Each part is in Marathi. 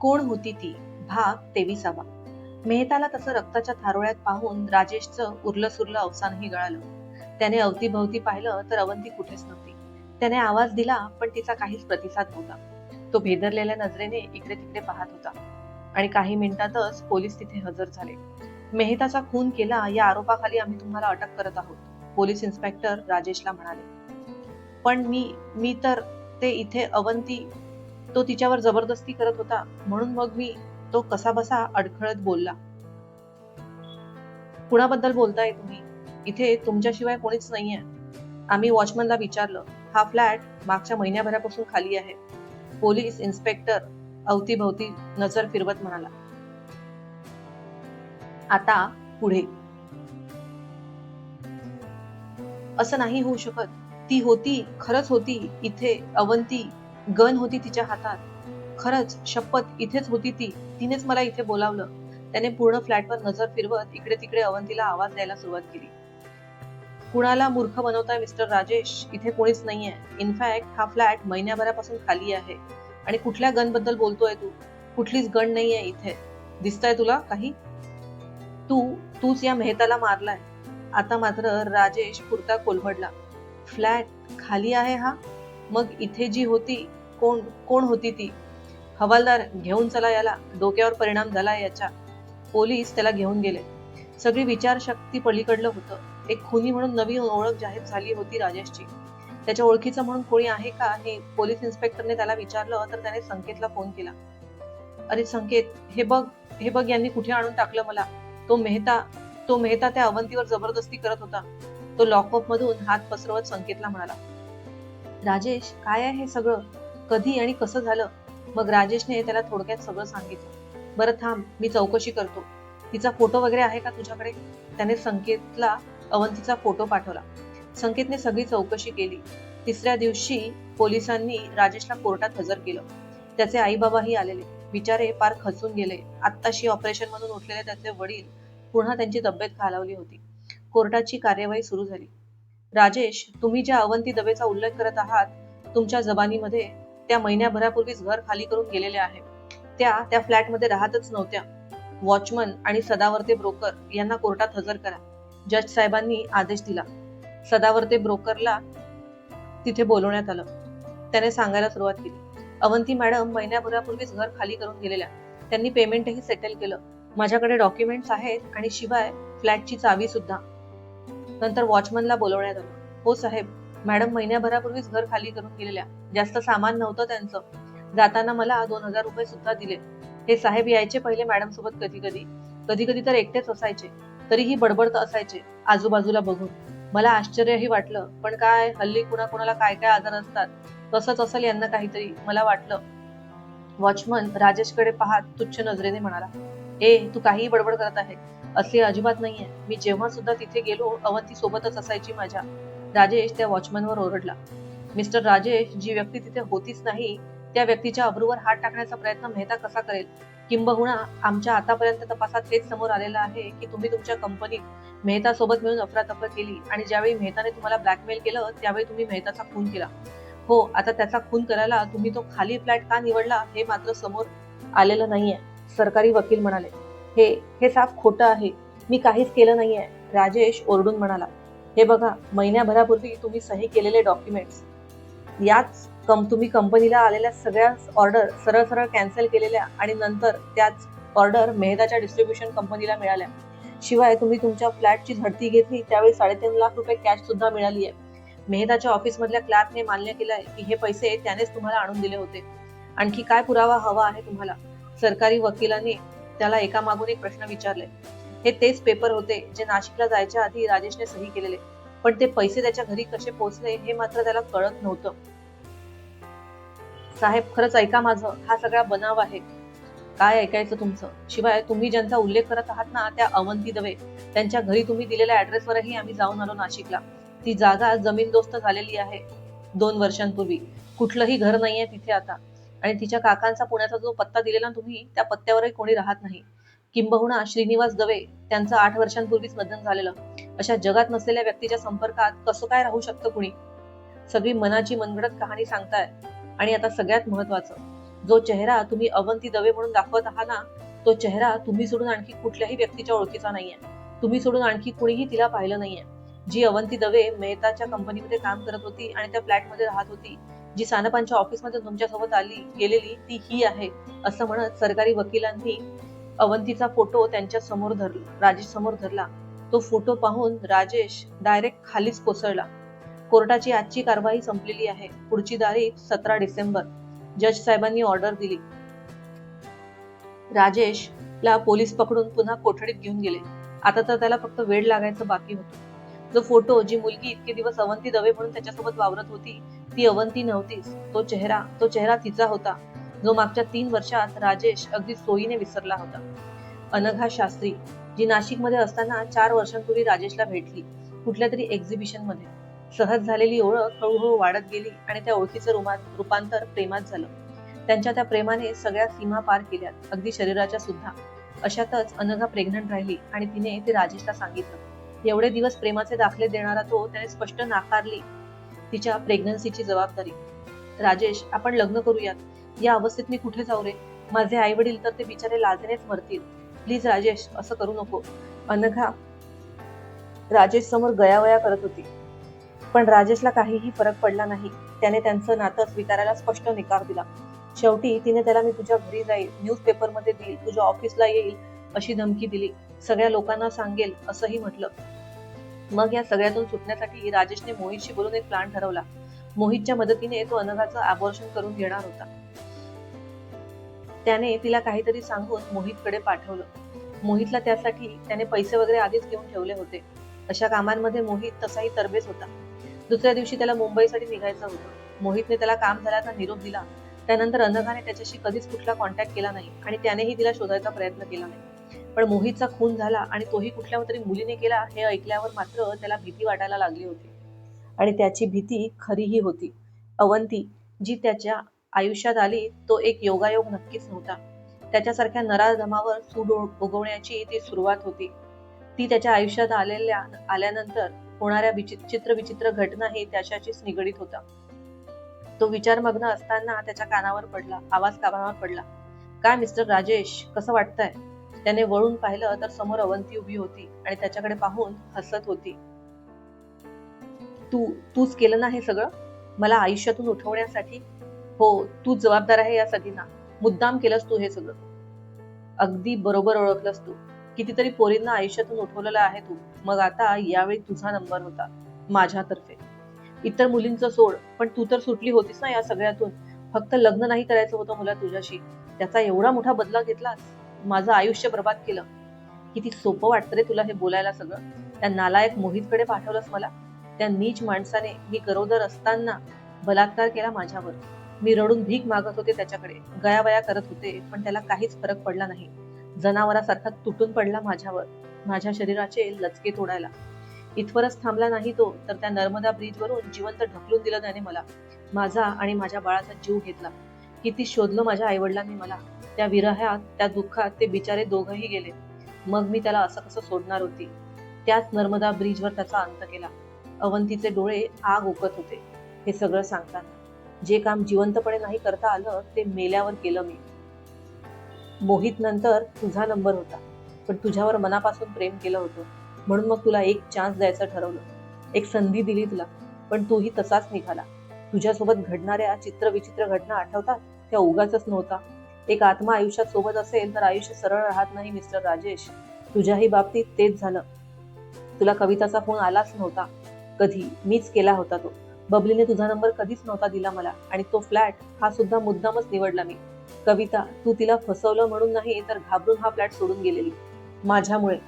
कोण होती ती? भाग तेविसावा. मेहताला तसं रक्ताच्या थारोळ्यात पाहून राजेशचं उरलं सुरलं अवसानही गळालं. त्याने अवतीभवती पाहिलं तर अवंती कुठेच नव्हती. त्याने आवाज दिला पण तिचा काहीच प्रतिसाद नव्हता. तो भेदरलेल्या नजरेने इकडे तिकडे पाहत होता. आणि काही मिनिटातच पोलीस तिथे हजर झाले. मेहताचा खून केला या आरोपाखाली आम्ही तुम्हाला अटक करत आहोत पोलीस इन्स्पेक्टर राजेशला म्हणाले. पण मी मी तर ते इथे अवंती तो तिच्यावर जबरदस्ती करत होता. म्हणून मग मी तो कसा बसा अडखळत बोलला. कुणाबद्दल बोलताय तुम्ही? इथे तुमच्याशिवाय कोणीच नाहीये. आम्ही वॉचमनला विचारलं हा फ्लॅट मागच्या महिन्याभरापासून खाली आहे. पोलीस इन्स्पेक्टर अवतीभवती नजर फिरवत म्हणाला आता पुढे. असं नाही होऊ शकत. ती होती खरंच होती इथे अवंती गन होती तिच्या हातात. खरंच शपथ इथेच होती ती. तिनेच मला इथे बोलावलं. त्याने पूर्ण फ्लॅटवर नजर फिरवत इकडे तिकडे अवंतीला आवाज द्यायला सुरुवात केली. कुणाला मूर्ख बनवताय मिस्टर राजेश? इथे कोणीच नाहीये. इनफॅक्ट हा फ्लॅट महिन्याभरापासून खाली आहे. आणि कुठल्या गनबद्दल बोलतोय तू? कुठलीच गण नाहीये इथे. दिसतंय तुला काही? तू तूच या मेहताला मारलाय. आता मात्र राजेश पुरता कोलमडला. फ्लॅट खाली आहे हा? मग इथे जी होती कोण कोण होती ती? हवालदार घेऊन चला याला. डोक्यावर परिणाम झाला याच्या पोलीस त्याला घेऊन गेले. सगळी विचारशक्ती पलीकडलं होतं. एक खुनी म्हणून नवी ओळख जाहीर झाली होती राजेशची. त्याच्या ओळखीचं म्हणून कोणी आहे का हे पोलीस इन्स्पेक्टरने त्याला विचारलं तर त्याने संकेतला फोन केला. अरे संकेत हे बघ हे बघ यांनी कुठे आणून टाकलं मला. तो मेहता तो मेहता त्या अवंतीवर जबरदस्ती करत होता. तो लॉकअप मधून हात पसरवत संकेतला म्हणाला राजेश काय आहे हे सगळं? कधी आणि कसं झालं मग राजेशने त्याला थोडक्यात सगळं सांगितलं. बरं थांब मी चौकशी करतो. तिचा फोटो वगैरे आहे का तुझ्याकडे? त्याने संकेतला अवंतीचा फोटो पाठवला. संकेतने सगळी चौकशी केली. तिसऱ्या दिवशी पोलिसांनी राजेशला कोर्टात हजर केलं. त्याचे आई बाबाही आलेले. बिचारे पार खचून गेले. आत्ताशी ऑपरेशन मधून उठलेले त्याचे वडील पुन्हा त्यांची तब्येत खालावली होती. कोर्टाची कार्यवाही सुरू झाली. राजेश तुम्ही ज्या अवंती दबेचा उल्लेख करत आहात तुमच्या जबानीमध्ये त्या महिन्याभरापूर्वीच घर खाली करून गेलेल्या आहेत. त्या त्या फ्लॅटमध्ये राहतच नव्हत्या. वॉचमन आणि सदावर्ते ब्रोकर यांना कोर्टात हजर करा. जज साहेबांनी आदेश दिला. सदावर्ते ब्रोकरला तिथे बोलवण्यात आलं. त्याने सांगायला सुरुवात केली. अवंती मॅडम महिन्याभरापूर्वीच घर खाली करून गेलेल्या. त्यांनी पेमेंटही सेटल केलं. माझ्याकडे डॉक्युमेंट्स आहेत आणि शिवाय फ्लॅटची चावी सुद्धा नंतर वॉचमनला बोलवण्यात आलं. हो साहेब मॅडम महिन्याभरापूर्वीच घर खाली करून गेलेल्या. जास्त सामान नव्हतं त्यांचं. जाताना मला दोन हजार रुपये सुद्धा दिले. हे साहेब यायचे पहिले मॅडम सोबत कधी कधी. कधी कधी तर एकटेच असायचे. तरीही बडबडत असायचे आजूबाजूला बघून. मला आश्चर्यही वाटलं पण काय हल्ली कुणा कुणाला काय काय आजार असतात तसंच असेल यांना काहीतरी मला वाटलं. वॉचमन राजेशकडे पाहत तुच्छ नजरेने म्हणाला ए तू काहीही बडबड करत आहे. असे अजिबात नाहीये. मी जेव्हा सुद्धा तिथे गेलो अवंती सोबतच असायची माझ्या. राजेश त्या वॉचमनवर ओरडला. मिस्टर राजेश जी व्यक्ती तिथे होतीच नाही त्या व्यक्तीच्या अब्रूवर हात टाकण्याचा प्रयत्न मेहता कसा करेल? किंबहुना आमच्या आतापर्यंत तपासात हेच समोर आलेलं आहे की तुम्ही तुमच्या कंपनीत मेहता सोबत मिळून अफरातफर केली आणि ज्यावेळी मेहताने तुम्हाला ब्लॅकमेल केलं त्यावेळी तुम्ही मेहताचा खून केला. हो आता त्याचा खून करायला तुम्ही तो खाली फ्लॅट का निवडला हे मात्र समोर आलेलं नाहीये सरकारी वकील म्हणाले. हे हे साफ खोटं आहे. मी काहीच केलं नाहीये राजेश ओरडून म्हणाला. हे बघा महिन्याभरापूर्वी तुम्ही सही केलेले डॉक्युमेंट्स याच कम तुम्ही कंपनीला आलेल्या सगळ्या ऑर्डर सरळ सरळ कॅन्सल केलेल्या आणि नंतर त्याच ऑर्डर मेहदाच्या डिस्ट्रीब्युशन कंपनीला मिळाल्या. शिवाय तुम्ही तुमच्या फ्लॅटची झडती घेतली त्यावेळी साडेतीन लाख रुपये कॅश सुद्धा मिळाली आहे. मेहदाच्या ऑफिसमधल्या क्लार्कने मान्य केलंय की हे पैसे त्यानेच तुम्हाला आणून दिले होते. आणखी काय पुरावा हवा आहे तुम्हाला? सरकारी वकिलांनी त्याला एका मागून एक प्रश्न विचारले. हे तेच पेपर होते जे नाशिकला जायच्या आधी राजेशने सही केलेले. पण ते पैसे त्याच्या घरी कसे पोहोचले हे मात्र त्याला कळत नव्हतं. साहेब खरंच ऐका माझं. हा सगळा बनाव आहे. काय ऐकायचं तुमचं? शिवाय तुम्ही ज्यांचा उल्लेख करत आहात ना त्या अवंती दवे. त्यांच्या घरी तुम्ही दिलेल्या ऍड्रेसवरही आम्ही जाऊन आलो नाशिकला. ती जागा जमीनदोस्त झालेली आहे. दोन वर्षांपूर्वी. कुठलंही घर नाहीये तिथे आता. आणि तिच्या काकांचा पुण्याचा जो पत्ता दिलेला तुम्ही त्या पत्त्यावरही कोणी राहत नाही. किंबहुना श्रीनिवास दवे त्यांचं आठ वर्षांपूर्वीच निधन झालेलं. अशा जगात नसलेल्या व्यक्तीच्या संपर्कात कसं काय राहू शकतं कुणी? सगळी मनाची मनगडत कहाणी सांगताय. आणि आता सगळ्यात महत्वाचं जो चेहरा तुम्ही अवंती दवे म्हणून दाखवत आहात ना तो चेहरा तुम्ही सोडून आणखी कुठल्याही व्यक्तीच्या ओळखीचा नाहीये. तुम्ही सोडून आणखी कुणीही तिला पाहिलं नाहीये. जी अवंती दवे मेहताच्या कंपनीमध्ये काम करत होती आणि त्या फ्लॅटमध्ये राहत होती जी सानपांच्या ऑफिसमध्ये तुमच्यासोबत आली गेलेली ती ही आहे असं म्हणत सरकारी वकिलांनी अवंतीचा फोटो त्यांच्यासमोर धरला राजेश समोर धरला. तो फोटो पाहून राजेश डायरेक्ट खालीच कोसळला. कोर्टाची आजची कारवाई संपलेली आहे. पुढची तारीख सतरा डिसेंबर. जज साहेबांनी ऑर्डर दिली. राजेशला पोलीस पकडून पुन्हा कोठडीत घेऊन गेले. आता तर त्याला फक्त वेळ लागायचं बाकी होतं. जो फोटो जी मुलगी इतके दिवस अवंती दवे म्हणून त्याच्यासोबत वावरत होती ती अवंती नव्हतीच. तो चेहरा तो चेहरा तिचा होता. जो मागच्या तीन वर्षात राजेश अगदी सोयीने विसरला होता. अनघा शास्त्री जी नाशिकमध्ये असताना चार वर्षांपूर्वी राजेशला भेटली कुठल्या तरी एक्झिबिशनमध्ये. सहज झालेली ओळख हळूहळू वाढत गेली आणि त्या ओळखीचं रुमा- रूपांतर प्रेमात झालं. त्यांच्या त्या प्रेमाने सगळ्या सीमा पार केल्यात अगदी शरीराच्या सुद्धा. अशातच अनघा प्रेग्नंट राहिली आणि तिने ते राजेशला सांगितलं. एवढे दिवस प्रेमाचे दाखले देणारा तो त्याने स्पष्ट नाकारली तिच्या प्रेग्नन्सीची जबाबदारी. राजेश आपण लग्न करूयात. या अवस्थेत मी कुठे जाऊ रे? माझे आई वडील तर ते बिचारे लाजनेच मरतील. प्लीज राजेश असं करू नको. अनघा राजेश समोर गयावया करत होती. पण राजेशला काहीही फरक पडला नाही. त्याने त्यांचं नातं स्वीकारायला स्पष्ट निकार दिला. शेवटी तिने त्याला मी तुझ्या घरी जाईल. न्यूजपेपरमध्ये देईल. तुझ्या ऑफिसला येईल. अशी धमकी दिली. सगळ्या लोकांना सांगेल असंही म्हटलं. मग या सगळ्यातून सुटण्यासाठी राजेशने मोहितशी बोलून एक प्लान ठरवला. मोहितच्या मदतीने तो अनघाचं अबॉर्शन करून घेणार होता. त्याने तिला काहीतरी सांगून मोहितकडे पाठवलं. मोहितला त्यासाठी त्याने पैसे वगैरे आधीच घेऊन ठेवले होते. अशा कामांमध्ये मोहित तसाही तरबेज होता. दुसऱ्या दिवशी त्याला मुंबईसाठी निघायचं होतं. मोहितने त्याला काम झाल्याचा निरोप दिला. त्यानंतर अनघाने त्याच्याशी कधीच कुठला कॉन्टॅक्ट केला नाही आणि त्यानेही तिला शोधायचा प्रयत्न केला नाही. पण मोहितचा खून झाला आणि तोही कुठल्या तरी मुलीने केला हे ऐकल्यावर मात्र त्याला भीती वाटायला लागली होती. आणि त्याची भीती खरीही होती. अवंती जी त्याच्या आयुष्यात आली तो एक योगायोग नक्कीच नव्हता. त्याच्यासारख्या नराधमावर सूड उगवण्याची ती सुरुवात होती. ती त्याच्या आयुष्यात आलेल्या आल्यानंतर होणाऱ्या विचित्र विचित्र घटनाही त्याच्याशीच निगडीत होता तो विचारमग्न असताना त्याच्या कानावर पडला आवाज कानावर पडला. काय मिस्टर राजेश कसं वाटतंय? त्याने वळून पाहिलं तर समोर अवंती उभी होती आणि त्याच्याकडे पाहून हसत होती. तू तूच केलं ना हे सगळं? मला आयुष्यातून उठवण्यासाठी? हो तू जबाबदार आहे या सगळींना मुद्दाम केलंस तू हे सगळं. अगदी बरोबर ओळखलंस तू. कितीतरी पोरींना आयुष्यातून उठवलेलं आहे तू. मग आता यावेळी तुझा नंबर होता. माझ्यातर्फे. इतर मुलींचं सोड पण तू तर सुटली होतीस ना या सगळ्यातून. फक्त लग्न नाही करायचं होतं मला तुझ्याशी. त्याचा एवढा मोठा बदला घेतलास. माझं आयुष्य बर्बाद केलं. किती सोपं वाटतं रे तुला हे बोलायला सगळं. त्या नालायक मोहितकडे पाठवलंस मला. त्या नीच माणसाने मी गरोदर असताना बलात्कार केला माझ्यावर. मी रडून भीक मागत होते त्याच्याकडे. गयावया करत होते पण त्याला काहीच फरक पडला नाही. जनावरासारखा तुटून पडला माझ्यावर माझ्या शरीराचे लचके तोडायला. इथवरच थांबला नाही तो तर त्या नर्मदा ब्रिज वरून जिवंत ढकलून दिलं त्याने मला. माझा आणि माझ्या बाळाचा जीव घेतला. किती शोधलं माझ्या आईवडिलांनी मला. त्या विरहात त्या दुःखात ते बिचारे दोघही गेले. मग मी त्याला असं कसं सोडणार होती? त्याच नर्मदा ब्रिजवर त्याचा अंत केला. अवंतीचे डोळे आग ओकत होते. हे सगळं सांगताना जे काम जिवंतपणे नाही करता आलं ते मेल्यावर केलं मी. मोहित नंतर तुझा नंबर होता पण तुझ्यावर मनापासून प्रेम केलं होतं. म्हणून मग तुला एक चान्स द्यायचं ठरवलं. एक संधी दिली तुला पण तूही तसाच निघाला. तुझ्यासोबत घडणाऱ्या चित्रविचित्र घटना आठवतात? त्या उगाच नव्हता. एक आत्मा आयुष्यात सोबत असेल तर आयुष्य सरळ राहत नाही मिस्टर राजेश. तुझ्याही बाबतीत तेच झालं. तुला कविताचा फोन आलाच नव्हता. कधी मीच केला होता तो. बबलीने तुझा नंबर कधीच नव्हता दिला मला आणि तो फ्लॅट हा सुद्धा मुद्दामच निवडला मी. कविता तू तिला फसवलं म्हणून नाही तर घाबरून हा फ्लॅट सोडून गेलेली. माझ्यामुळे.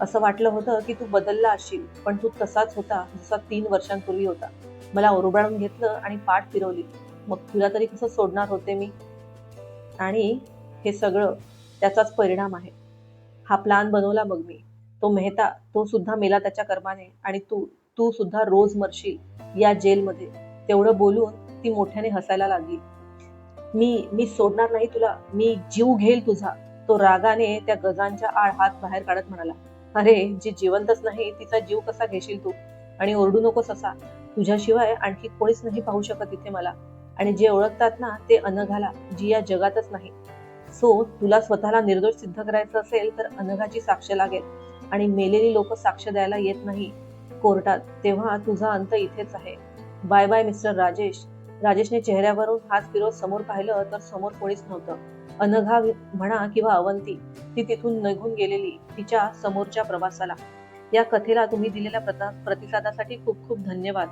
असं वाटलं होतं की तू बदलला असशील पण तू तसाच होता जसा तीन वर्षांपूर्वी होता. मला ओरबाडून घेतलं आणि पाठ फिरवली. मग तुला तरी कसं सोडणार होते मी? आणि हे सगळं त्याचाच परिणाम आहे. हा प्लान बनवला मग मी. तो मेहता तो सुद्धा मेला त्याच्या कर्माने आणि तू तू सुद्धा रोज मरशील या जेलमध्ये. तेवढं बोलून ती मोठ्याने हसायला लागली. मी मी सोडणार नाही तुला. मी जीव घेईल तुझा. तो रागाने त्या गजांच्या आड हात बाहेर काढत म्हणाला अरे जी जिवंतच नाही तिचा जीव कसा घेशील तू? आणि ओरडू नकोस असा. तुझ्याशिवाय आणखी कोणीच नाही पाहू शकत इथे मला. आणि जे ओळखतात ना ते अनघाला जी या जगातच नाही. सो तुला स्वतःला निर्दोष सिद्ध करायचं असेल तर अनघाची साक्ष लागेल. आणि मेलेली लोक साक्ष द्यायला येत नाही. कोर्टात तेव्हा तुझा अंत इथेच आहे. Bye bye mister Rajesh. राजेशने चेहऱ्यावरून हात फिरवत समोर पाहिलं तर समोर कोणीच नव्हतं. अनघा म्हणा किंवा अवंती ती तिथून निघून गेलेली तिच्या समोरच्या प्रवासाला. या कथेला तुम्ही दिलेल्या प्रता- प्रतिसादासाठी खूप खूप धन्यवाद.